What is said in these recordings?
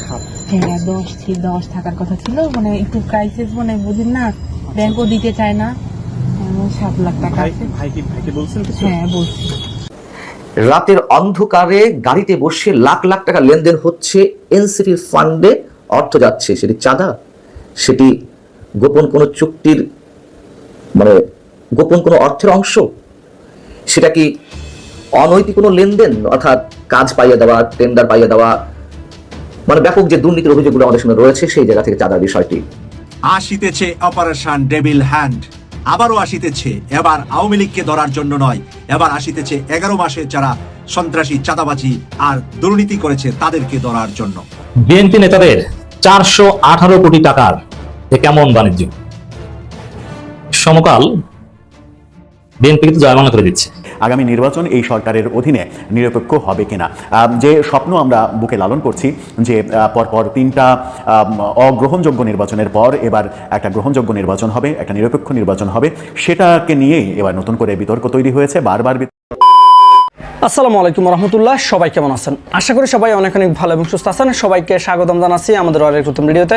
সাত হ্যাঁ দশ দশ থাকার কথা ছিল মানে একটু ক্রাইসিস মানে বুঝেন না ব্যাংকও দিতে চায় না। সাত লাখ টাকা হ্যাঁ বলছি। রাতের অন্ধকারে গাড়িতে বসে লাখ লাখ টাকা লেনদেন হচ্ছে এনসিপির ফান্ডে অর্থ যাচ্ছে। সেটি চাঁদা? সেটি গোপন কোনো চুক্তির মানে গোপন কোনো অর্থের অংশ? সেটা কি অনৈতিক কোনো লেনদেন? অর্থাৎ কাজ পাইয়ে দেওয়া টেন্ডার পাইয়ে দেওয়া মানে ব্যাপক যে দুর্নীতির অভিযোগগুলো আমাদের সামনে রয়েছে সেই জায়গা থেকে চাঁদার বিষয়টি। আসিতেছে অপারেশন ডেভিল হ্যান্ড। আবারও আসিতেছে এবার আওয়ামী লীগকে ধরার জন্য নয়। এবার আসিতেছে এগারো মাসে যারা সন্ত্রাসী চাঁদাবাজি আর দুর্নীতি করেছে তাদেরকে ধরার জন্য। বিএনপি নেতাদের চারশো আঠারো কোটি টাকার কেমন বাণিজ্য? সমকাল বিএনপি কিন্তু জয়মানা করে দিচ্ছে। আগামী নির্বাচন এই সরকারের অধীনে নিরপেক্ষ হবে কিনা। যে স্বপ্ন আমরা বুকে লালন করছি যে পরপর তিনটা অগ্রহণযোগ্য নির্বাচনের পর এবার একটা গ্রহণযোগ্য নির্বাচন হবে, একটা নিরপেক্ষ নির্বাচন হবে, সেটাকে নিয়েই এবার নতুন করে বিতর্ক তৈরি হয়েছে, বারবার আসসালামু আলাইকুম রহমতুল্লাহ, সবাই কেমন আছেন? আশা করি সবাই অনেক অনেক ভালো এবং সুস্থ আছেন। সবাইকে স্বাগতম জানাচ্ছি আমাদের আরেক নতুন ভিডিওতে।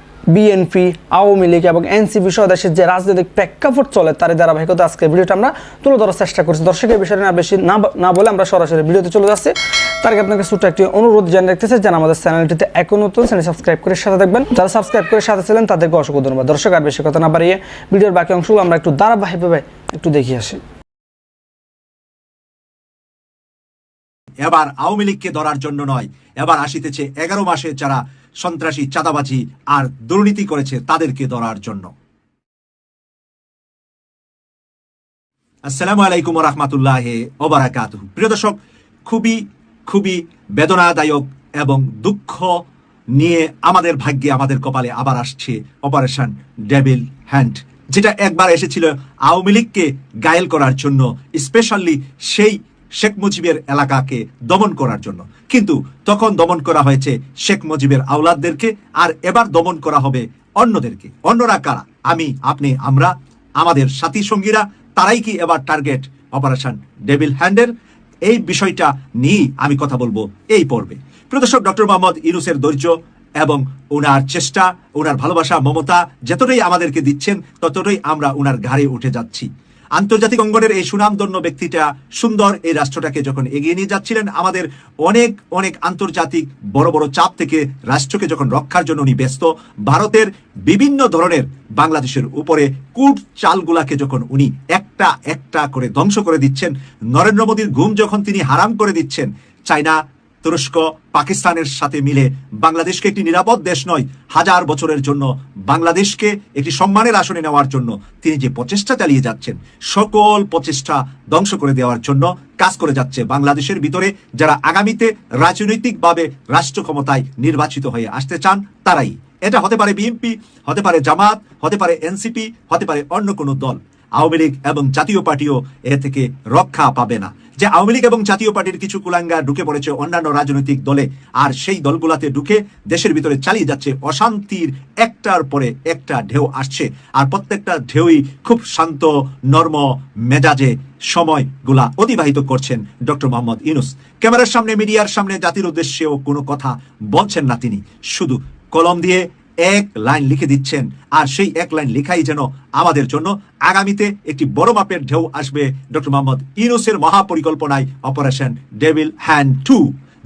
বিএনপি, আওয়ামী লীগ এবং এনসিপি সহ দেশের যে রাজনৈতিক প্রেক্ষাপট চলে তার ধারাবাহিকতা আজকে ভিডিওটা আমরা তুলে ধরার চেষ্টা করছি। দর্শকের বিষয়টা না বেশি না বলে আমরা সরাসরি ভিডিওতে চলে যাচ্ছি। তার আগে আপনাকে ছোট্ট একটি অনুরোধ জানিয়ে রাখতেছে যেন আমাদের চ্যানেলটিতে এখন নতুন চ্যানেল সাবস্ক্রাইব করে সাথে দেখবেন যারা সাবস্ক্রাইব করে সাথে ছিলেন, তাদেরকে অসংখ্য ধন্যবাদ। দর্শক, আর বেশি কথা না বাড়িয়ে ভিডিওর বাকি অংশগুলো আমরা একটু ধারাবাহিকভাবে একটু দেখিয়ে আসি। এবার আওয়ামী লীগকে ধরার জন্য নয়, এবার আসিতেছে এগারো মাসে যারা সন্ত্রাসী, চাঁদাবাজি আর দুর্নীতি করেছে তাদেরকে ধরার জন্য। আসসালামু আলাইকুম রহমতুল্লাহ ওবারাকাত প্রিয় দর্শক, খুবই খুবই বেদনাদায়ক এবং দুঃখ নিয়ে আমাদের ভাগ্যে, আমাদের কপালে আবার আসছে অপারেশন ডেভিল হ্যান্ড যেটা একবার এসেছিল আওয়ামী লীগকে গায়েল করার জন্য, স্পেশালি সেই শেখ মুজিবের এলাকাকে দমন করার জন্য। কিন্তু তখন দমন করা হয়েছে শেখ মুজিবের আওলাদদেরকে, আর এবার দমন করা হবে অন্যদেরকে। অন্যরা কারা? আমি, আপনি, আমরা, আমাদের সাথী সঙ্গীরা, তারাই কি এবার টার্গেট অপারেশন ডেভিল হ্যান্ডের এই বিষয়টা নিয়েই আমি কথা বলব এই পর্বে। প্রদর্শক ডক্টর মোহাম্মদ ইনুসের ধৈর্য এবং ওনার চেষ্টা ওনার ভালোবাসা, মমতা, যতটাই আমাদেরকে দিচ্ছেন, ততটাই আমরা ওনার ঘাড়ে উঠে যাচ্ছি। আন্তর্জাতিক অঙ্গনের এই সুনামধন্য ব্যক্তিটা সুন্দর এই রাষ্ট্রটাকে যখন এগিয়ে নিয়ে যাচ্ছিলেন, আমাদের অনেক অনেক আন্তর্জাতিক বড় বড় চাপ থেকে রাষ্ট্রকে যখন রক্ষার জন্য উনি ব্যস্ত, ভারতের বিভিন্ন ধরনের বাংলাদেশের উপরে কূট চালগুলাকে যখন উনি একটা একটা করে ধ্বংস করে দিচ্ছেন, নরেন্দ্র মোদীর ঘুম যখন তিনি হারাম করে দিচ্ছেন, চায়না তুরস্ক, পাকিস্তানের সাথে মিলে বাংলাদেশকে একটি নিরাপদ দেশ নয়, হাজার বছরের জন্য বাংলাদেশকে একটি সম্মানের আসনে নেওয়ার জন্য তিনি যে প্রচেষ্টা চালিয়ে যাচ্ছেন, সকল প্রচেষ্টা ধ্বংস করে দেওয়ার জন্য কাজ করে যাচ্ছে বাংলাদেশের ভিতরে। যারা আগামীতে রাজনৈতিকভাবে রাষ্ট্র ক্ষমতায় নির্বাচিত হয়ে আসতে চান, তারাই। এটা হতে পারে বিএনপি, হতে পারে জামাত, হতে পারে এনসিপি, হতে পারে অন্য কোনো দল। আওয়ামী লীগ এবং জাতীয় পার্টিও এ থেকে রক্ষা পাবে না। যে আওয়ামী লীগ এবং জাতীয় পার্টির কিছু কুলাঙ্গা ঢুকে পড়েছে অন্যান্য রাজনৈতিক দলে, আর সেই দলগুলাতে ঢুকে দেশের ভিতরে চালিয়ে যাচ্ছে অশান্তির একটার পরে একটা ঢেউ আসছে। আর প্রত্যেকটা ঢেউই খুব শান্ত, নর্ম, মেজাজে সময়গুলা অতিবাহিত করছেন ডক্টর মোহাম্মদ ইউনুস। ক্যামেরার সামনে, মিডিয়ার সামনে জাতির উদ্দেশ্যেও কোনো কথা বলছেন না তিনি। শুধু কলম দিয়ে এক লাইন লিখে দিচ্ছেন। আর সেই এক লাইন লেখাই যেন আমাদের জন্য আগামীতে একটি বড় মাপের ঢেউ আসবে। ডক্টর মোহাম্মদ ইউনুসের মহাপরিকল্পনায় অপারেশন ডেভিল হ্যান্ড টু,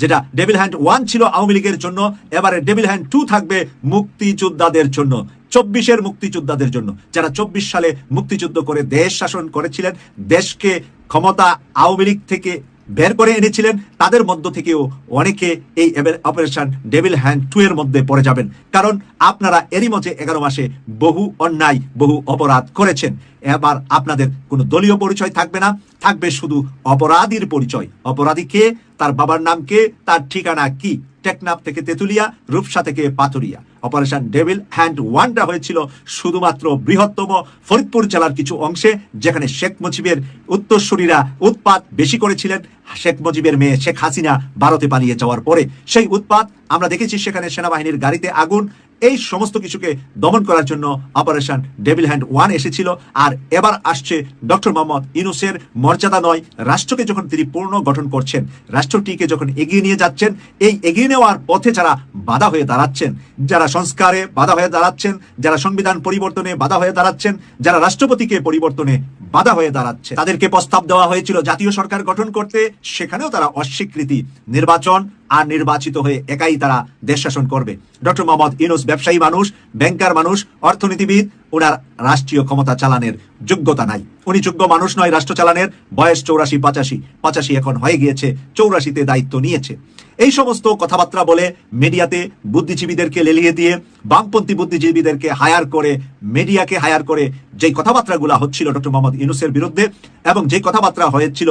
যেটা ডেভিল হ্যান্ড ওয়ান ছিল আওয়ামী লীগের জন্য, এবারে ডেভিল হ্যান্ড টু থাকবে মুক্তিযোদ্ধাদের জন্য, চব্বিশের মুক্তিযোদ্ধাদের জন্য। যারা চব্বিশ সালে মুক্তিযুদ্ধ করে দেশ শাসন করেছিলেন, দেশকে ক্ষমতা আওয়ামী লীগ থেকে বের করে এনেছিলেন। তাদের মধ্য থেকেও অনেকে এই অপারেশন ডেভিল হ্যান্ড টু এর মধ্যে পড়ে যাবেন। কারণ আপনারা এরই মধ্যে এগারো মাসে বহু অন্যায়, বহু অপরাধ করেছেন। এবার আপনাদের কোনো দলীয় পরিচয় থাকবে না। থাকবে শুধু অপরাধীর পরিচয়। অপরাধী কে? তার বাবার নাম কে? তার ঠিকানা কি? টেকনাফ থেকে তেতুলিয়া, রূপসা থেকে পাতুরিয়া অপারেশন ডেভিল হ্যান্ড ওয়ানটা হয়েছিল শুধুমাত্র বৃহত্তম ফরিদপুর জেলার কিছু অংশে, যেখানে শেখ মুজিবের উত্তরসূরীরা উৎপাত বেশি করেছিলেন। শেখ মুজিবের মেয়ে শেখ হাসিনা ভারতে পালিয়ে যাওয়ার পরে সেই উৎপাত আমরা দেখেছি সেখানে সেনাবাহিনীর গাড়িতে আগুন এই সমস্ত কিছুকে দমন করার জন্য অপারেশন ডেভিল হ্যান্ড ওয়ান এসেছিল আর এবার আসছে ডক্টর মোহাম্মদ ইনুসের মর্যাদা নয়। রাষ্ট্রকে যখন তিনি পূর্ণ গঠন করছেন, রাষ্ট্রটিকে যখন এগিয়ে নিয়ে যাচ্ছেন, এই এগিয়ে নেওয়ার পথে যারা বাধা হয়ে দাঁড়াচ্ছেন, যারা সংস্কারে বাধা হয়ে দাঁড়াচ্ছেন, যারা সংবিধান পরিবর্তনে বাধা হয়ে দাঁড়াচ্ছেন, যারা রাষ্ট্রপতিকে পরিবর্তনে বাধা হয়ে দাঁড়াচ্ছে তাদেরকে প্রস্তাব দেওয়া হয়েছিল জাতীয় সরকার গঠন করতে। সেখানেও তারা অস্বীকৃতি নির্বাচন আর নির্বাচিত হয়ে একাই তারা দেশ শাসন করবে। ডক্টর মোহাম্মদ ইনুস ব্যবসায়ী মানুষ ব্যাংকার মানুষ, অর্থনীতিবিদ, ওনার রাষ্ট্রীয় ক্ষমতা চালানের যোগ্যতা নাই। উনি যোগ্য মানুষ নয়, রাষ্ট্র চালানের, বয়স চৌরাশি, পঁচাশি। পঁচাশি এখন হয়ে গিয়েছে, চৌরাশিতে দায়িত্ব নিয়েছে। এই সমস্ত কথাবার্তা বলে মিডিয়াতে বুদ্ধিজীবীদেরকে লেলিয়ে দিয়ে, বামপন্থী বুদ্ধিজীবীদেরকে হায়ার করে, মিডিয়াকে হায়ার করে যেই কথাবার্তাগুলো হচ্ছিল ডক্টর মোহাম্মদ ইনুসের বিরুদ্ধে এবং যে কথাবার্তা হয়েছিল,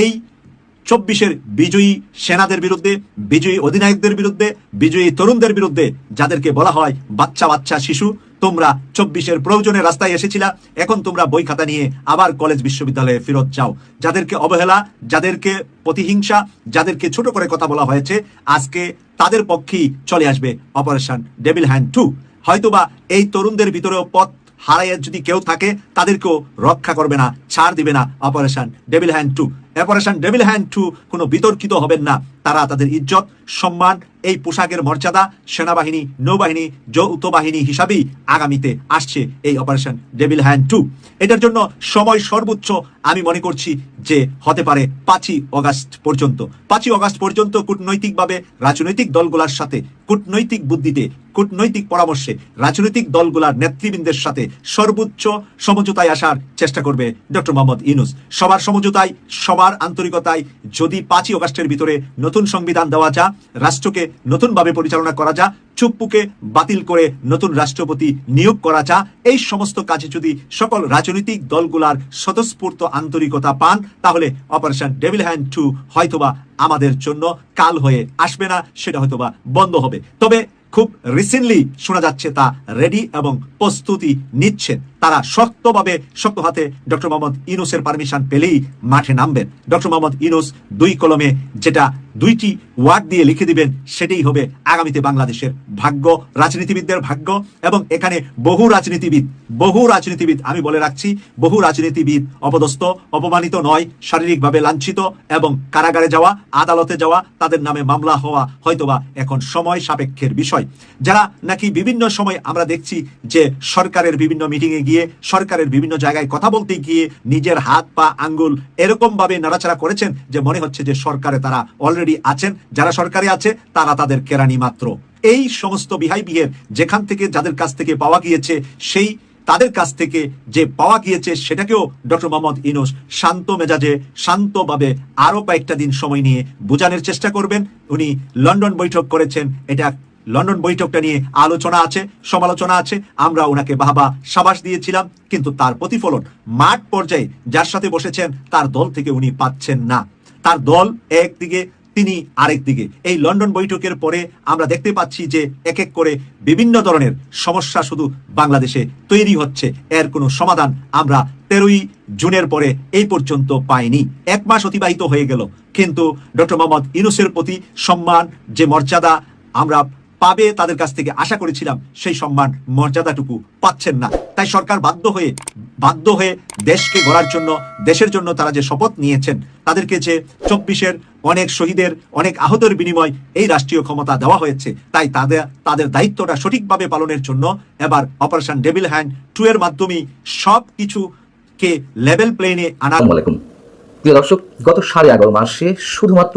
এই চব্বিশের বিজয়ী সেনাদের বিরুদ্ধে, বিজয়ী অধিনায়কদের বিরুদ্ধে, বিজয়ী তরুণদের বিরুদ্ধে যাদেরকে বলা হয় বাচ্চা বাচ্চা শিশু, তোমরা চব্বিশের প্রয়োজনে রাস্তায় এসেছিলা, এখন তোমরা বই খাতা নিয়ে আবার কলেজ বিশ্ববিদ্যালয়ে ফেরত যাও। যাদেরকে অবহেলা, যাদেরকে প্রতিহিংসা, যাদেরকে ছোট করে কথা বলা হয়েছে, আজকে তাদের পক্ষেই চলে আসবে অপারেশন ডেভিল হ্যান্ড টু। হয়তোবা এই তরুণদের ভিতরেও পথ হারাইয়ে যদি কেউ থাকে, তাদেরকেও রক্ষা করবে না, ছাড় দিবে না operation devil hunt two. Operation devil hunt two কোনো বিতর্কিত হবেন না। তারা তাদের ইজ্জত, সম্মান, এই পোশাকের মর্যাদা, সেনাবাহিনী, নৌবাহিনী, যৌথ বাহিনী হিসাবেই আগামীতে আসছে এই অপারেশন ডেভিল হ্যান্ড টু এটার জন্য সময় সর্বোচ্চ আমি মনে করছি যে হতে পারে পাঁচই অগাস্ট পর্যন্ত। পাঁচই অগাস্ট পর্যন্ত কূটনৈতিকভাবে রাজনৈতিক দলগুলোর সাথে, কূটনৈতিক বুদ্ধিতে, কূটনৈতিক পরামর্শে রাজনৈতিক দলগুলার নেতৃবৃন্দের সাথে সর্বোচ্চ সমঝোতায় আসার চেষ্টা করবে ডক্টর মোহাম্মদ ইনুস সবার সমঝোতায়, সবার আন্তরিকতায় যদি পাঁচই অগাস্টের ভিতরে নতুন সংবিধান দেওয়া যা, রাষ্ট্রকে নতুনভাবে পরিচালনা করা যা, চুপ্পুকে বাতিল করে নতুন রাষ্ট্রপতি নিয়োগ করা যা, এই সমস্ত কাজে যদি সকল রাজনৈতিক দলগুলার স্বতঃস্ফূর্ত আন্তরিকতা পান, তাহলে অপারেশন ডেভিল হ্যান্ড টু হয়তোবা আমাদের জন্য কাল হয়ে আসবে না, সেটা হয়তোবা বন্ধ হবে। তবে খুব রিসেন্টলি শোনা যাচ্ছে তা রেডি এবং প্রস্তুতি নিচ্ছেন। তারা শক্তভাবে, শক্ত হাতে ডক্টর মোহাম্মদ ইনুসের পারমিশন পেলেই মাঠে নামবেন। ডক্টর মোহাম্মদ ইনুস দুই কলমে যেটা দুইটি ওয়ার্ড দিয়ে লিখে দিবেন, সেটাই হবে আগামীতে বাংলাদেশের ভাগ্য, রাজনীতিবিদদের ভাগ্য এবং এখানে বহু রাজনীতিবিদ বহু রাজনীতিবিদ, আমি বলে রাখছি, বহু রাজনীতিবিদ অপদস্থ, অপমানিত নয়, শারীরিকভাবে লাঞ্ছিত এবং কারাগারে যাওয়া, আদালতে যাওয়া, তাদের নামে মামলা হওয়া হয়তোবা এখন সময় সাপেক্ষের বিষয়। যারা নাকি বিভিন্ন সময় আমরা দেখছি যে সরকারের বিভিন্ন মিটিংয়ে গিয়ে সরকারের বিভিন্ন জায়গায় কথা বলতে গিয়ে নিজের হাত, পা, আঙ্গুল এরকম ভাবে নাড়াচাড়া করেছেন যে মনে হচ্ছে যে সরকারে তারা অলরেডি আছেন। যারা সরকারে আছে, তারা তাদের কেরানি মাত্র। এই সমস্ত বিহাই বিহের যেখান থেকে যাদের কাছ থেকে পাওয়া গিয়েছে, সেই তাদের কাছ থেকে যে পাওয়া গিয়েছে, সেটাকেও ডক্টর মোহাম্মদ ইনোস শান্ত মেজাজে, শান্তভাবে আরও কয়েকটা দিন সময় নিয়ে বোঝানোর চেষ্টা করবেন। উনি লন্ডন বৈঠক করেছেন। এটা লন্ডন বৈঠকটা নিয়ে আলোচনা আছে, সমালোচনা আছে। আমরা ওনাকে বাহবা সাবাস দিয়েছিলাম, কিন্তু তার প্রতিফলন মাঠ পর্যায়ে যার সাথে বসেছেন, তার দল থেকে উনি পাচ্ছেন না। তার দল একদিকে তিনি আরেক দিকে। এই লন্ডন বৈঠকের পরে আমরা দেখতে পাচ্ছি যে এক এক করে বিভিন্ন ধরনের সমস্যা শুধু বাংলাদেশে তৈরি হচ্ছে। এর কোনো সমাধান আমরা তেরোই জুনের পরে এই পর্যন্ত পাইনি। এক মাস অতিবাহিত হয়ে গেল, কিন্তু ডক্টর মোহাম্মদ ইনুসের প্রতি সম্মান, যে মর্যাদা আমরা পাবে তাদের কাছ থেকে। আশা করেছিলাম সেই সম্মান মর্যাদাটুকু পাচ্ছেন না। তাই সরকার বাধ্য হয়ে বাধ্য হয়ে দেশকে গড়ার জন্য, দেশের জন্য তারা যে শপথ নিয়েছেন, তাদেরকে যে চব্বিশের অনেক শহীদের, অনেক আহতের বিনিময় এই রাষ্ট্রীয় ক্ষমতা দেওয়া হয়েছে, তাই তাদের তাদের দায়িত্বটা সঠিকভাবে পালনের জন্য এবার অপারেশন ডেভিল হ্যান্ড টু এর মাধ্যমে সব কিছুকে লেভেল প্লেনে আনা দর্শক, গত সাড়ে এগারো মাসে শুধুমাত্র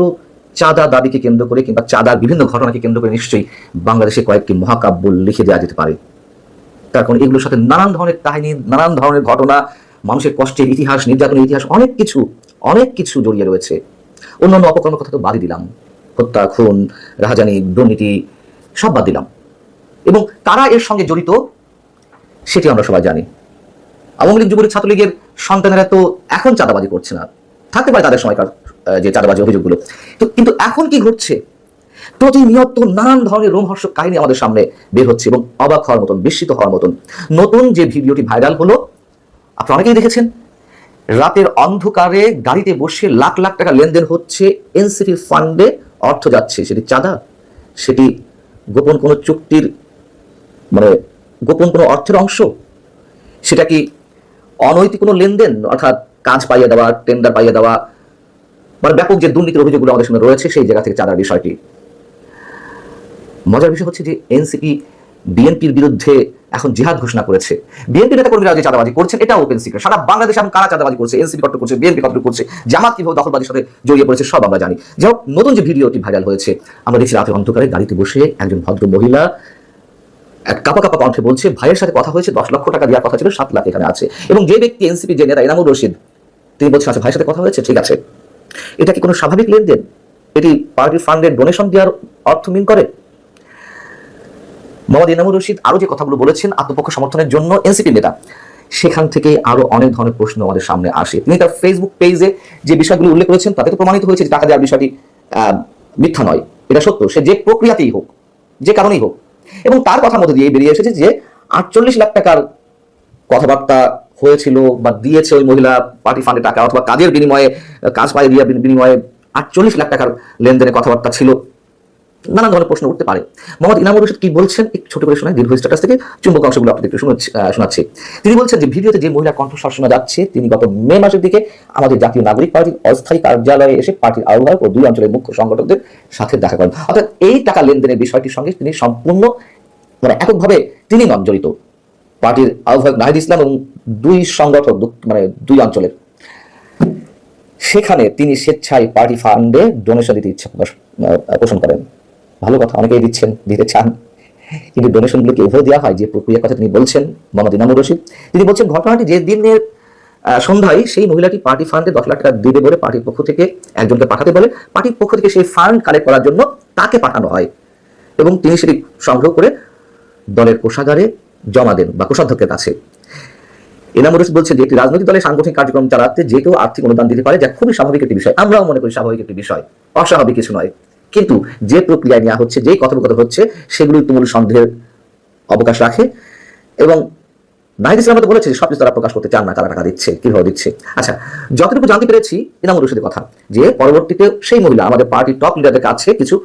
চাঁদা দাবিকে কেন্দ্র করে কিংবা চাঁদার বিভিন্ন ঘটনাকে কেন্দ্র করে নিশ্চয়ই বাংলাদেশে কয়েকটি মহাকাব্য লিখে দেওয়া যেতে পারে। তার কারণ এগুলোর সাথে নানান ধরনের কাহিনী, নানান ধরনের ঘটনা, মানুষের কষ্টের ইতিহাস, নির্যাতনের ইতিহাস অনেক কিছু অনেক কিছু জড়িয়ে রয়েছে। অন্যান্য অপকর্মের কথা তো বাদই দিলাম। হত্যা, খুন, রাহাজানি, দুর্নীতি, সব বাদ দিলাম। এবং তারা এর সঙ্গে জড়িত সেটি আমরা সবাই জানি। আওয়ামী লীগ যুবলীগ ছাত্রলীগের সন্তানেরা তো এখন চাঁদাবাজি করছে না। থাকতে পারে তাদের সময়কার যে চাঁদাবাজি অভিযোগগুলো। তো কিন্তু এখন কি ঘটছে? প্রতিনিয়ত নানান ধরনের রোমহর্ষক কাহিনী আমাদের সামনে বের হচ্ছে এবং অবাক হওয়ার মতন, বিস্মিত হওয়ার মতন। নতুন যে ভিডিওটি ভাইরাল হলো, আপনারা অনেকেই দেখেছেন, রাতের অন্ধকারে গাড়িতে বসে লাখ লাখ টাকা লেনদেন হচ্ছে, এনসিপি ফান্ডে অর্থ যাচ্ছে। সেটি চাঁদা? সেটি গোপন কোনো চুক্তির মানে গোপন কোনো অর্থের অংশ? সেটা কি অনৈতিক কোনো লেনদেন? অর্থাৎ কাজ পাইয়ে দেওয়া টেন্ডার পাইয়ে দেওয়া মানে ব্যাপক যে দুর্নীতির অভিযোগগুলো আমাদের সামনে রয়েছে, সেই জায়গা থেকে চাঁদার বিষয়টি। মজার বিষয় হচ্ছে যে এনসিপি বিএনপির বিরুদ্ধে এখন জিহাদ ঘোষণা করেছে। বিএনপি নেতা কর্মীরা যে চাঁদাবাজি করছেন এটা ওপেন সিক্রেট সারা বাংলাদেশে এখন কারা চাঁদাবাজি করছে? এনসিপি কষ্ট করছে, বিএনপি কষ্ট করছে? জামাত কীভাবে দখলবাজির সাথে জড়িয়ে পড়েছে, সব আমরা জানি। যাই হোক, নতুন যে ভিডিওটি ভাইরাল হয়েছে, আমরা দেখছি রাতের অন্ধকারে গাড়িতে বসে একজন ভদ্র মহিলা এক কাপা কাপা কণ্ঠে বলছে, ভাইয়ের সাথে কথা হয়েছে, দশ লক্ষ টাকা দেওয়ার কথা ছিল, সাত লাখ এখানে আছে। এবং যে ব্যক্তি এনসিপি যে নেতা এনামুর রশিদ, তিনি বলছেন আচ্ছা ভাইয়ের সাথে কথা হয়েছে? ঠিক আছে। এটা কি কোনো স্বাভাবিক লেনদেন? এটি পার্টির ফান্ডের ডোনেশন দেওয়ার অর্থ মিন করে? মোহাম্মদ ইনামুর রশিদ আরও যে কথাগুলো বলেছেন আত্মপক্ষ সমর্থনের জন্য এনসিপি নেতা, সেখান থেকে আরও অনেক ধরনের প্রশ্ন আমাদের সামনে আসে। তিনি তার ফেসবুক পেজে যে বিষয়গুলো উল্লেখ করেছেন, তাতে তো প্রমাণিত হয়েছে যে টাকা দেওয়ার বিষয়টি মিথ্যা নয়। এটা সত্য। সে যে প্রক্রিয়াতেই হোক, যে কারণেই হোক। এবং তার কথার মধ্যে দিয়ে বেরিয়ে এসেছে যে আটচল্লিশ লাখ টাকার কথাবার্তা হয়েছিল বা দিয়েছে ওই মহিলা পার্টি ফান্ডে টাকা অথবা কাজের বিনিময়ে, কাজ পাই দিয়ে বিনিময়ে আটচল্লিশ লাখ টাকার লেনদেনের কথাবার্তা ছিল। নানা ধরনের প্রশ্ন উঠতে পারে। মোহাম্মদ ইনামুর রশিদ কি বলছেন? একটু ছোট করে শোনায় দীর্ঘ স্ট্যাটাস থেকে চুম্বক অংশগুলো আপনাদের একটু শোনাচ্ছি। তিনি বলছেন যে, ভিডিওতে যে মহিলা কণ্ঠস্বর শোনা যাচ্ছে, তিনি গত মে মাসের দিকে আমাদের জাতীয় নাগরিক পার্টির অস্থায়ী কার্যালয়ে এসে পার্টির আহ্বায়ক ও দুই অঞ্চলের মুখ্য সংগঠকদের সাথে দেখা করেন। অর্থাৎ এই টাকা লেনদেনের বিষয়টির সঙ্গে তিনি সম্পূর্ণ মানে এককভাবে তিনি নন জড়িত। পার্টির আহ্বায়ক নাহিদ ইসলাম এবং দুই সংগঠক মানে দুই অঞ্চলের। সেখানে তিনি স্বেচ্ছায় পার্টি ফান্ডে ডোনেশন দিতে ইচ্ছা প্রকাশ পোষণ করেন। ভালো কথা, অনেকেই দিচ্ছেন, দিতে চান। কিন্তু ডোনেশনগুলোকে এভাবে দেওয়া হয় যে প্রক্রিয়ার কথা তিনি বলছেন, মোহাম্মদ ইনামুর রশিদ। তিনি বলছেন, ঘটনাটি যে দিনের সন্ধ্যায় সেই মহিলাটি পার্টি ফান্ডে দশ লাখ টাকা দেবে বলে পার্টির পক্ষ থেকে একজনকে পাঠাতে বলে। পার্টির পক্ষ থেকে সেই ফান্ড কালেক্ট করার জন্য তাকে পাঠানো হয়। এবং তিনি সেটি সংগ্রহ করে দলের কোষাগারে জমা দেন বা কোষাধ্যক্ষের কাছে। এনামুর বলছেন যে, একটি রাজনৈতিক দলের সাংগঠনিক কার্যক্রম চালাতে যে কেউ আর্থিক অনুদান দিতে পারে, যা খুবই স্বাভাবিক একটি বিষয়। আমরাও মনে করি স্বাভাবিক একটি বিষয়, অস্বাভাবিক কিছু নয়। কিন্তু যে প্রক্রিয়ায় নেওয়া হচ্ছে, যেই কথোপকথন হচ্ছে, সেগুলি তুমুল সন্দেহের অবকাশ রাখে এবং নাহিদ ইসলাম তো বলেছে সবকিছু তারা প্রকাশ করতে চান না কারা টাকা দিচ্ছে, কীভাবে দিচ্ছে? আচ্ছা যতটুকু জানতে পেরেছি ইনামুর রশিদের কথা যে, পরবর্তীতে সেই মহিলা, আমাদের পার্টির টপ লিডারদের কাছে কিছু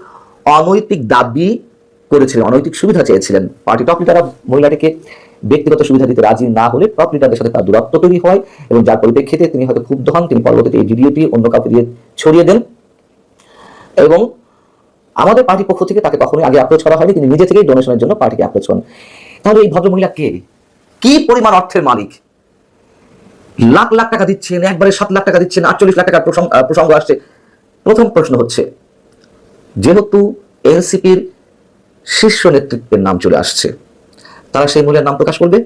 অনৈতিক দাবি করেছিলেন, অনৈতিক সুবিধা চেয়েছিলেন। পার্টি টপ লিডাররা মহিলাটিকে ব্যক্তিগত সুবিধা দিতে রাজি না হলে টপ লিডারদের সাথে তার দূরত্ব তৈরি হয় এবং যার পরিপ্রেক্ষিতে তিনি হয়তো ক্ষুব্ধ হন, তিনি পরবর্তীতে এই ভিডিওটি অন্য কাউকে দিয়ে ছড়িয়ে দেন। এবং আমাদের পার্টি পক্ষ থেকে তাকে কখনোই আগে অ্যাপ্রোচ করা হয়নি, তিনি নিজে থেকেই ডোনেশনের জন্য পার্টিকে অ্যাপ্রোচ করেন। তাহলে এই ভদ্রমহিলা কে? কি পরিমাণ অর্থের মালিক? লাখ লাখ টাকা দিচ্ছেন, একবারে সাত লাখ টাকা দিচ্ছেন, আটচল্লিশ লাখ টাকার প্রসঙ্গ আসছে। প্রথম প্রশ্ন হচ্ছে, যেহেতু এনসিপির শীর্ষ নেতৃত্বের নাম চলে আসছে। তারা সেই মহিলার নাম প্রকাশ করবে?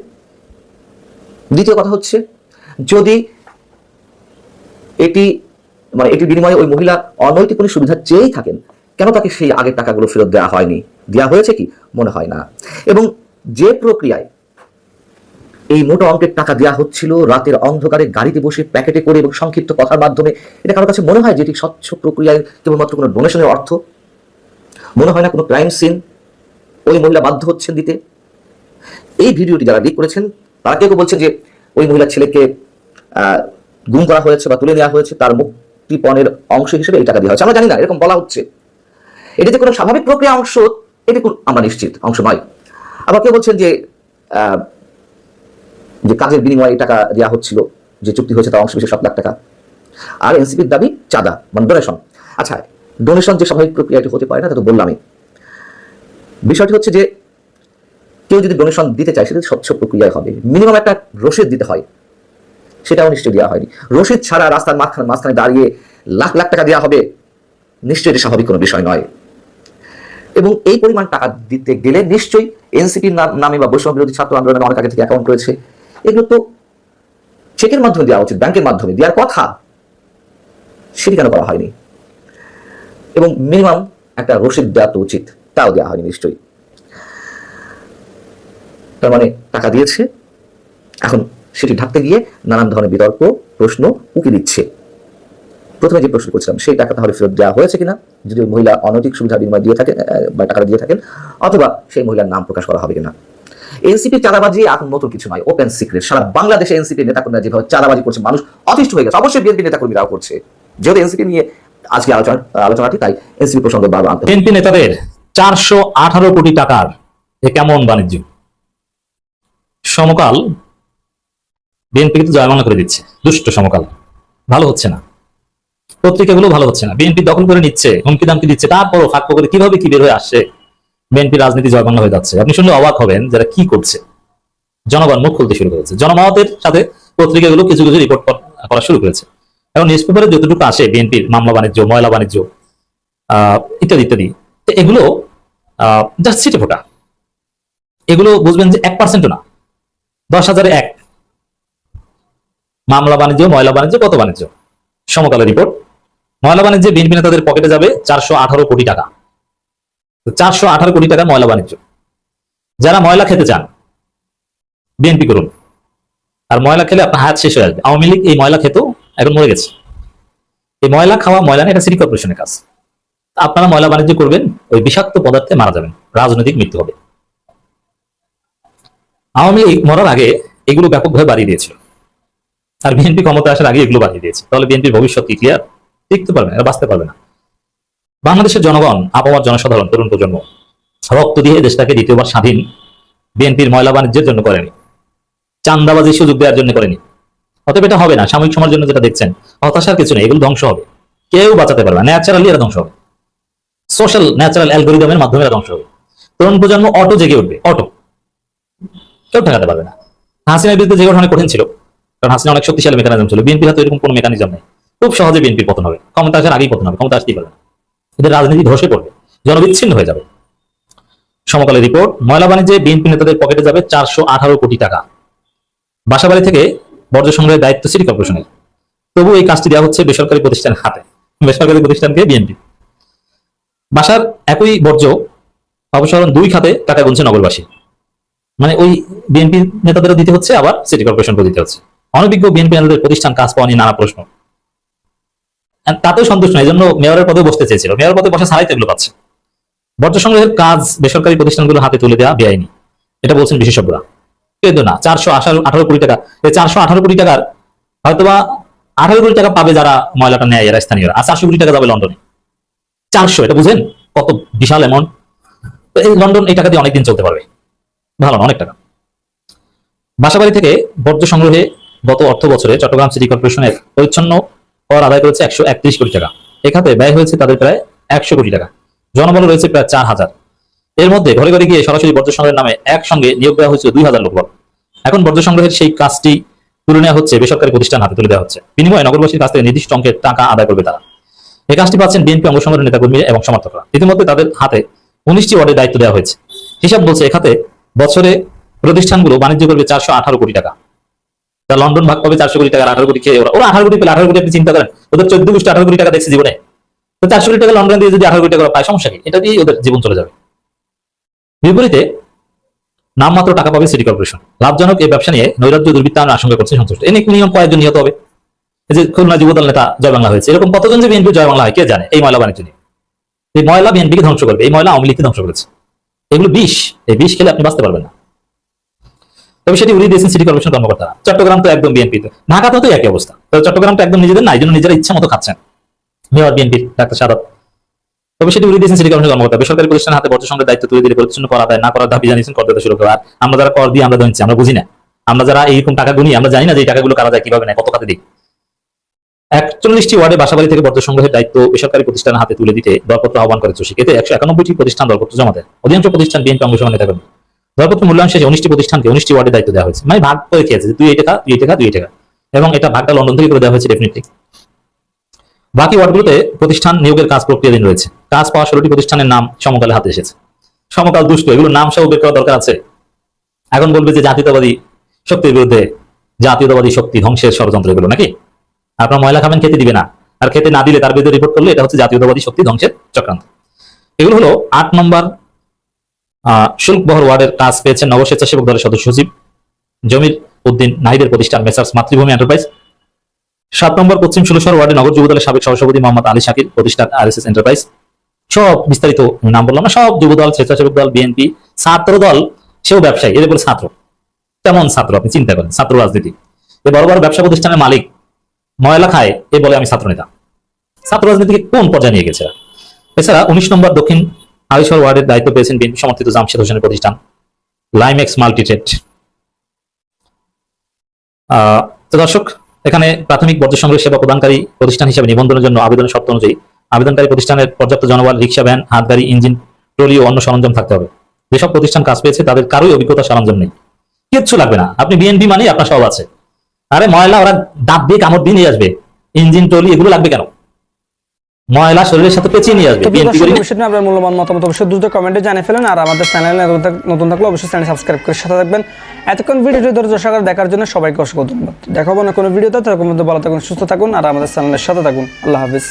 দ্বিতীয় কথা হচ্ছে, যদি এটি মানে এটির বিনিময়ে ওই মহিলা অনৈতিক কোনো সুবিধা চেয়েই থাকেন, কেন তাকে সেই আগের টাকাগুলো ফেরত দেওয়া হয়নি? দেওয়া হয়েছে কি? মনে হয় না। এবং যে প্রক্রিয়ায় এই মোটা অঙ্কের টাকা দেওয়া হচ্ছিল, রাতের অন্ধকারে গাড়িতে বসে প্যাকেটে করে এবং সংক্ষিপ্ত কথার মাধ্যমে, এটা কারোর কাছে মনে হয় যে এটি স্বচ্ছ প্রক্রিয়ায় কেবলমাত্র কোনো ডোনেশনের অর্থ? মনে হয় না কোনো ক্রাইম সিন? ওই মহিলা বাধ্য হচ্ছেন দিতে। এই ভিডিওটি যারা লিক করেছেন, তারা কেউ বলছেন যে ওই মহিলার ছেলেকে গুম করা হয়েছে বা তুলে নেওয়া হয়েছে, তার মুক্তিপণের অংশ হিসেবে এই টাকা দেওয়া হয়েছে। আমরা জানি না, এরকম বলা হচ্ছে। এটি যে কোনো স্বাভাবিক প্রক্রিয়া অংশ এটি আমরা নিশ্চিত, অংশ নয়। আবার কেউ বলছেন যে যে কাজের বিনিময়ে এই টাকা দেওয়া হচ্ছিল, যে চুক্তি হয়েছে তার অংশ বিশেষ সাত লাখ টাকা। আর এনসিপির দাবি চাঁদা মানে ডোনেশন আচ্ছা ডোনেশন যে স্বাভাবিক প্রক্রিয়া এটি হতে পারে না, তা তো বললামই। বিষয়টি হচ্ছে যে কেউ যদি ডোনেশন দিতে চায়, সেটা স্বচ্ছ প্রক্রিয়ায় হবে। মিনিমাম একটা রসিদ দিতে হয়। সেটাও নিশ্চয়ই দেওয়া হয়নি। রসিদ ছাড়া রাস্তার মাঝখানে মাঝখানে দাঁড়িয়ে লাখ লাখ টাকা দেওয়া হবে, নিশ্চয়ই এটি স্বাভাবিক কোনো বিষয় নয়। এবং এই পরিমাণ টাকা দিতে গেলে নিশ্চয়ই এনসিপির নামে বা বৈষম্য বিরোধী ছাত্র আন্দোলনে অনেক আগে থেকে অ্যাকাউন্ট রয়েছে। এগুলো তো চেকের মাধ্যমে দেওয়া উচিত ব্যাংকের মাধ্যমে। দেওয়ার কথা, সেটি কেন করা হয়নি? এবং মিনিমাম একটা রসিদ দেওয়া তো উচিত। তাও দেওয়া হয়নি নিশ্চয়ই। তার মানে টাকা দিয়েছে, এখন সেটি ঢাকতে গিয়ে নানান ধরনের বিতর্ক, প্রশ্ন উকি দিচ্ছে। প্রথমে যে প্রশ্ন করছিলাম, সেই টাকা তাহলে ফেরত দেওয়া হয়েছে কিনা? যদি মহিলা অনৈতিক সুবিধা বিনিময় দিয়ে থাকেন বা টাকাটা দিয়ে থাকেন, অথবা সেই মহিলার নাম প্রকাশ করা হবে কিনা? এনসিপি চাঁদাবাজি এখন নতুন কিছু নয়, ওপেন সিক্রেট। সারা বাংলাদেশে এনসিপি নেতাকর্মীরা যেভাবে চাঁদাবাজি করছে, মানুষ অতিষ্ঠ হয়ে গেছে। অবশ্যই বিএনপি নেতাকর্মীরাও করছে। যেহেতু এনসিপি নিয়ে আজকে আলোচনা, আলোচনাটি, তাই এনসিপি প্রসঙ্গ বারবার। বিএনপি নেতাদের চারশো আঠারো কোটি টাকার এ কেমন বাণিজ্য? সমকাল বিএনপি কিন্তু জয়মানা করে দিচ্ছে, দুষ্ট সমকাল। ভালো হচ্ছে না। পত্রিকাগুলো ভালো হচ্ছে না। বিএনপি দখল করে নিচ্ছে, হুমকি দামকি দিচ্ছে, তারপরও করে কীভাবে কি বের হয়ে আসছে? বিএনপি রাজনীতি জয়বাংলা হয়ে যাচ্ছে। আপনি শুনলে অবাক হবেন যারা কি করছে। জনগণ মুখ খুলতে শুরু করেছে। জনমতের সাথে পত্রিকাগুলো কিছু কিছু রিপোর্ট করা শুরু করেছে। এখন নিউজ পেপারে যতটুকু আসে বিএনপির মামলা বাণিজ্য, ময়লা বাণিজ্য ইত্যাদি ইত্যাদি তো এগুলো জাস্ট ছিটে ফোটা এগুলো বুঝবেন যে এক পার্সেন্টও না। দশ হাজারে এক। মামলা বাণিজ্য, ময়লা বাণিজ্য কত বাণিজ্য। সমকালের রিপোর্ট ময়লা বাণিজ্যে বিএনপি নেতাদের পকেটে যাবে চারশো আঠারো কোটি টাকা। চারশো আঠারো কোটি টাকা ময়লা বাণিজ্য। যারা ময়লা খেতে চান, বিএনপি করুন। আর ময়লা খেলে আপনার হাত শেষ হয়ে আসবে। আওয়ামী লীগ এই ময়লা খেতেও এখন মরে গেছে। এই ময়লা খাওয়া ময়লা না, এটা সিটি কর্পোরেশনের কাজ। আপনারা ময়লা বাণিজ্য করবেন, ওই বিষাক্ত পদার্থে মারা যাবেন, রাজনৈতিক মৃত্যু হবে। আওয়ামী লীগ মরার আগে এগুলো ব্যাপকভাবে বাড়িয়ে দিয়েছিল। আর বিএনপি ক্ষমতা আসার আগে এগুলো বাড়িয়ে দিয়েছে। তাহলে বিএনপির ভবিষ্যৎ কি ক্লিয়ার টিকতে পারবে না বাঁচতে পারবে না। বাংলাদেশের জনগণ, আবহাওয়ার জনসাধারণ, তরুণ প্রজন্ম রক্ত দিয়ে দেশটাকে দ্বিতীয়বার স্বাধীন বিএনপির ময়লা বাণিজ্যের জন্য করেনি। চান্দাবাজি সুযোগ দেওয়ার জন্য করেনি। অতএব এটা হবে না, সাময়িক সময়ের জন্য যেটা দেখছেন, হতাশার কিছু নেই, এগুলো ধ্বংস হবে। কেউ বাঁচাতে পারবে না, ন্যাচারালি এরা ধ্বংস হবে। সোশ্যাল ন্যাচারাল অ্যালগোরিদমের মাধ্যমে এরা ধ্বংস হবে তরুণ প্রজন্ম অটো জেগে উঠবে, অটো। কেউ ঠেকাতে পারবে না। হাসিনার বিরুদ্ধে যে ঘটনা কঠিন ছিল, কারণ হাসিনা অনেক শক্তিশালী মেকানিজম ছিল। বিএনপির হাতে এরকম কোনো মেকানিজম নেই। খুব সহজে বিএনপির পতন হবে। ক্ষমতা আসার আগেই পতন হবে, ক্ষমতা আসতেই পারবে না। এদের রাজনীতি ধসে পড়বে, জনবিচ্ছিন্ন হয়ে যাবে। সমকালের রিপোর্ট ময়লা বাণিজ্যে বিএনপি নেতাদের পকেটে যাবে চারশো আঠারো কোটি টাকা। বাসাবাড়ি থেকে বর্জ্য সংগ্রহের দায়িত্ব সিটি কর্পোরেশনের। তবু এই কাজটি দেওয়া হচ্ছে বেসরকারি প্রতিষ্ঠানের হাতে। বেসরকারি প্রতিষ্ঠানকে বিএনপি। বাসার একই বর্জ্য অপসারণ দুই খাতে টাকা গুনছে নগরবাসী। মানে ওই বিএনপি নেতাদেরও দিতে হচ্ছে, আবার সিটি কর্পোরেশনকে দিতে হচ্ছে। অনভিজ্ঞ বিএনপি নেতাদের প্রতিষ্ঠান কাজ পাওয়া নিয়ে নানা প্রশ্ন। তাতেও সন্তুষ্ট নয় এই জন্য মেয়রের পদে বসতে চেয়েছিল। মেয়র পদে বসে ছাড়াই এগুলো পাচ্ছে। বর্জ্য সংগ্রহের কাজ বেসরকারি প্রতিষ্ঠানগুলো হাতে তুলে দেওয়া বেআইনি। এটা বলছেন বিশেষজ্ঞরা। কিন্তু না, চারশো আঠারো কোটি টাকা এই চারশো আঠারো কোটি টাকার হয়তোবা আঠারো কোটি টাকা পাবে যারা ময়লাটা নেয় এরা স্থানীয়রা, আর চারশো কোটি টাকা যাবে লন্ডনে। চারশো, এটা বুঝেন? কত বিশাল অ্যামাউন্ট এই লন্ডন, এই টাকা দিয়ে অনেকদিন চলতে পারবে। ভালো না, অনেক টাকা। বাসাবাড়ি থেকে বর্জ্য সংগ্রহে গত অর্থ বছরে চট্টগ্রাম সিটি কর্পোরেশনের পরিচ্ছন্ন কর আদায় করেছে একশো একত্রিশ কোটি টাকা। এ খাতে ব্যয় হয়েছে তাদের প্রায় একশো কোটি টাকা। জনবল রয়েছে প্রায় চার হাজার। এর মধ্যে ঘরে ঘরে গিয়ে সরাসরি বর্জ্য সংগ্রহের নামে একসঙ্গে নিয়োগ দেওয়া হয়েছে দুই হাজার লোকবল। এখন বর্জ্য সংগ্রহের সেই কাজটি তুলে নেওয়া হচ্ছে বেসরকারি প্রতিষ্ঠান হাতে তুলে দেওয়া হচ্ছে। বিনিময়ে নগরবাসীর কাছ থেকে নির্দিষ্ট অঙ্কের টাকা আদায় করবে তারা। এই কাজটি পাচ্ছেন বিএনপি অঙ্গ নেতাকর্মী এবং সমর্থকরা। ইতিমধ্যে তাদের হাতে উনিশটি ওয়ার্ডের দায়িত্ব দেওয়া হয়েছে। হিসাব বলছে এ খাতে বছরে প্রতিষ্ঠানগুলো বাণিজ্য করবে চারশো আঠারো কোটি টাকা। তা লন্ডন ভাগ পাবে চারশো কোটি টাকা আঠারো কোটি খেয়ে ওরা। ওরা আঠারো কোটি পেলে আঠারো কোটি আপনি চিন্তা করেন, ওদের চোদ্দ গোষ্ঠী আঠারো কোটি টাকা দেখছে জীবনে। তো চারশো কোটি টাকা লন্ডন দিয়ে যদি আঠারো কোটি টাকা পায়, সমস্যা কি? এটা দিয়েই ওদের জীবন চলে যাবে। বিপরীতে নামমাত্র টাকা পাবে সিটি কর্পোরেশন। লাভজনক এই ব্যবসা নিয়ে নৈরাজ্য দুর্বৃত্তায়নের আশঙ্কা করছে সন্তুষ্ট। এ নিয়ম কয়েকজন নিহত হবে। যে খুলনা যুবদল নেতা জয় বাংলা হয়েছে, এরকম কতজন যে বিএনপি জয় বাংলা হয়, কে জানে? এই ময়লা বাণিজ্য নিয়ে। এই ময়লা বিএনপিকে ধ্বংস করবে, এই ময়লা আওয়ামী লীগকে ধ্বংস করেছে। এগুলো বিষ, এই বিষ খেলে আপনি বাঁচতে পারবেন না। তবে সেটি উড়িয়ে দিয়েছেন সিটি কর্পোরেশন কর্মকর্তারা। চট্টগ্রাম তো একদম বিএনপি ঢাকাতেও তো একই অবস্থা। তবে চট্টগ্রাম তো একদম নিজেদের না, এই জন্য নিজেরা ইচ্ছা মতো খাচ্ছেন। মেয়র বিএনপির ডাক্তার সাদাত। তবে সেটি উড়িয়ে দিয়েছেন সিটি কর্পোরেশন কর্মকর্তা বেসরকারি প্রতিষ্ঠানের হাতে বর্জ্য সংগ্রহের দায়িত্ব তুলে দিলে পরিচ্ছন্ন করা দেয় না করার দাবি জানিয়েছেন করদাতা শুরু আর আমরা যারা কর দিয়ে আমরা দিচ্ছি আমরা বুঝি না। আমরা যারা এইরকম টাকা গুনি, আমরা জানি না যে এই টাকাগুলো কারা যায়, কীভাবে নেয়, কত খাতে দিই। একচল্লিশটি ওয়ার্ডে বাসাবাড়ি থেকে বর্জ্য সংগ্রহের দায়িত্ব বেসরকারি প্রতিষ্ঠানের হাতে তুলে দিতে দরপত্র আহ্বান করে চষিক এতে একশো একানব্বইটি প্রতিষ্ঠান দরপত্র জমা দেয়। অধিকাংশ প্রতিষ্ঠান বিএনপি সঙ্গে নেতা কর্মী দরপত্র মূল্যায়ন শেষে উনিশটি প্রতিষ্ঠানকে উনিশটি ওয়ার্ডে দায়িত্ব দেওয়া হয়েছে। মানে ভাগ করে খেয়েছে এই টাকা এই টাকা এই টাকা। এবং এটা ভাগটা লন্ডন থেকে করে দেওয়া হয়েছে ডেফিনেটলি বাকি ওয়ার্ডগুলোতে প্রতিষ্ঠান নিয়োগের কাজ প্রক্রিয়াধীন রয়েছে। কাজ পাওয়া ষোলোটি প্রতিষ্ঠানের নাম সমকালে হাতে এসেছে। সমকাল দুষ্ট এগুলো নাম সহ বের করা দরকার আছে। এখন বলবে যে জাতীয়তাবাদী শক্তির বিরুদ্ধে জাতীয়তাবাদী শক্তি ধ্বংসের ষড়যন্ত্র এগুলো নাকি? আপনার ময়লা খাবেন খেতে দিবে না। আর খেতে না দিলে তার বিরুদ্ধে রিপোর্ট করলে এটা হচ্ছে জাতীয়তাবাদী শক্তি ধ্বংসের চক্রান্ত। এগুলো হলো আট নম্বর আহ, শুল্কবহর ওয়ার্ডের কাজ পেয়েছেন নব স্বেচ্ছাসেবক দলের সদস্য সচিব জমির উদ্দিন নাহিদের প্রতিষ্ঠান মেসার্স মাতৃভূমি এন্টারপ্রাইজ। সাত নম্বর পশ্চিম ষোলশহর ওয়ার্ডে নগর যুবদলের সাবেক সহসভাপতি মোহাম্মদ আলী শাকির প্রতিষ্ঠান আর এস এস এন্টারপ্রাইজ। সব বিস্তারিত নাম বললাম না সব যুবদল স্বেচ্ছাসেবক দল বিএনপি ছাত্র দল সেও ব্যবসায়ী এদের বলে ছাত্র। তেমন ছাত্র আপনি চিন্তা করেন ছাত্র রাজনীতি। বড় বড় ব্যবসা প্রতিষ্ঠানের মালিক ময়লা খায় এ বলে আমি ছাত্র নেতা ছাত্র রাজনীতিকে কোন পর্যায়ে নিয়ে গেছে? এছাড়া উনিশ নম্বর দক্ষিণ হালিশহর ওয়ার্ডের দায়িত্ব পেয়েছেন বিএনপি সমর্থিত জামশেদ হোসেনের প্রতিষ্ঠান লাইমেক্স মাল্টিট্রেড আহ, তো দর্শক এখানে প্রাথমিক বর্জ্য সংগ্রহ সেবা প্রদানকারী প্রতিষ্ঠান হিসেবে নিবন্ধনের জন্য আবেদনের শর্ত অনুযায়ী আবেদনকারী প্রতিষ্ঠানের পর্যাপ্ত জনবল রিক্সা ভ্যান হাতগাড়ি ইঞ্জিন ট্রলি ও অন্য সরঞ্জাম থাকতে হবে। যেসব প্রতিষ্ঠান কাজ পেয়েছে তাদের কারোই অভিজ্ঞতা সরঞ্জাম নেই। কিচ্ছু লাগবে না। আপনি বিএনপি মানেই আপনার সব আছে। আরে ময়লা ওরা দাঁত দিয়ে কামড় দিয়ে নিয়ে আসবে। ইঞ্জিন টলি এগুলো লাগবে কেন? ময়লা শরীরের সাথে পেঁচিয়ে নিয়ে আসবে। বিএনপি করি এই আপনার মূল্যবান মতামত অবশ্যই দ্রুত কমেন্টে জানিয়ে ফেলেন আর আমাদের চ্যানেলে নতুন থাকলে অবশ্যই চ্যানেল সাবস্ক্রাইব করে সাথে থাকবেন। এতক্ষণ ভিডিওটি ধৈর্য সহকারে দেখার জন্য সবাইকে অসংখ্য ধন্যবাদ। দেখাবো না কোনো ভিডিওতে তার মধ্যে ভালো থাকুন সুস্থ থাকুন আর আমাদের চ্যানেলের সাথে থাকুন। আল্লাহ হাফিজ।